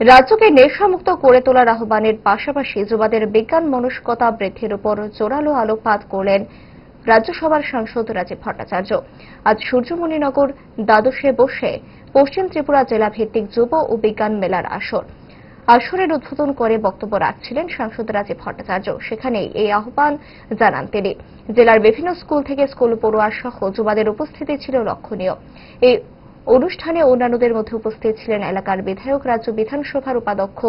রাজ্যকে নেশামুক্ত করে তোলার আহ্বানের পাশাপাশি যুবাদের বিজ্ঞান মনস্কতা বৃদ্ধির উপর জোরালো আলোকপাত করলেন রাজ্যসভার সাংসদ রাজীব ভট্টাচার্য। আজ সূর্যমণিনগর দ্বাদশে বসে পশ্চিম ত্রিপুরা জেলা ভিত্তিক যুব ও বিজ্ঞান মেলার আসর। আসরের উদ্বোধন করে বক্তব্য রাখছিলেন সাংসদ রাজীব ভট্টাচার্য। সেখানে এই আহ্বান জানান তিনি। জেলার বিভিন্ন স্কুল থেকে স্কুল পড়ুয়া সহ যুবাদের উপস্থিতি ছিল লক্ষণীয়। এই অনুষ্ঠানে অন্যান্যদের মধ্যে উপস্থিত ছিলেন এলাকার বিধায়ক, রাজ্য বিধানসভার উপাধ্যক্ষ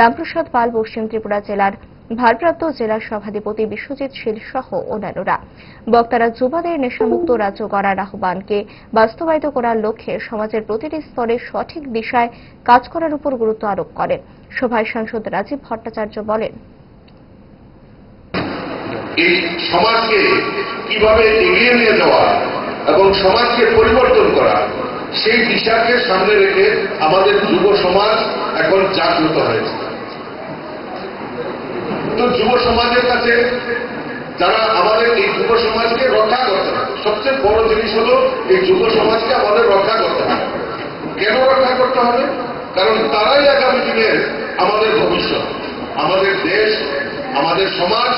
রামপ্রসাদ পাল, পশ্চিম ত্রিপুরা জেলার ভারপ্রাপ্ত জেলা সভাধিপতি বিশ্বজিৎ শীল সহ অন্যান্যরা। বক্তারা যুবাদের নেশামুক্ত রাজ্য গড়ার আহ্বানকে বাস্তবায়িত করার লক্ষ্যে সমাজের প্রতিটি স্তরে সঠিক দিশায় কাজ করার উপর গুরুত্ব আরোপ করেন। সভায় সাংসদ রাজীব ভট্টাচার্য বলেন সমাজকে কীভাবে এগিয়ে নিয়ে যাওয়া এবং সমাজকে পরিবর্তন করা সেই দিশাকে সামনে রেখে আমাদের যুব সমাজ এখন জাগ্রত হয়েছে। তো যুব সমাজের কাছে যারা আমাদের এই যুব সমাজকে রক্ষা করতে হবে সবচেয়ে বড় জিনিস হলো এই যুব সমাজকে আমাদের রক্ষা করতে হবে কেন রক্ষা করতে হবে? কারণ তারাই আগামী দিনের আমাদের ভবিষ্যৎ, আমাদের দেশ, আমাদের সমাজ,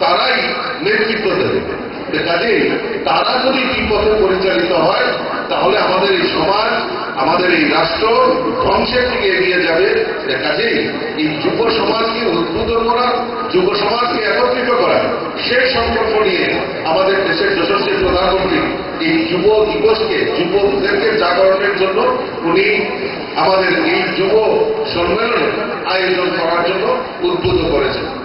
তারাই নেতৃত্ব দেবে। তো কাজেই তারা যদি কি পথে পরিচালিত হয় তাহলে আমাদের এই সমাজ, আমাদের এই রাষ্ট্র ধ্বংসের দিকে এগিয়ে যাবে। তো কাজেই এই যুব সমাজকে উদ্বোধন করা, যুব সমাজকে একত্রিত করা, সেই সংকল্প নিয়ে আমাদের দেশের যশস্বী প্রধানমন্ত্রী এই যুব দিবসকে যুবকদেরকে জাগরণের জন্য উনি আমাদের এই যুব সম্মেলনে আয়োজন করার জন্য উদ্বুদ্ধ করেছেন।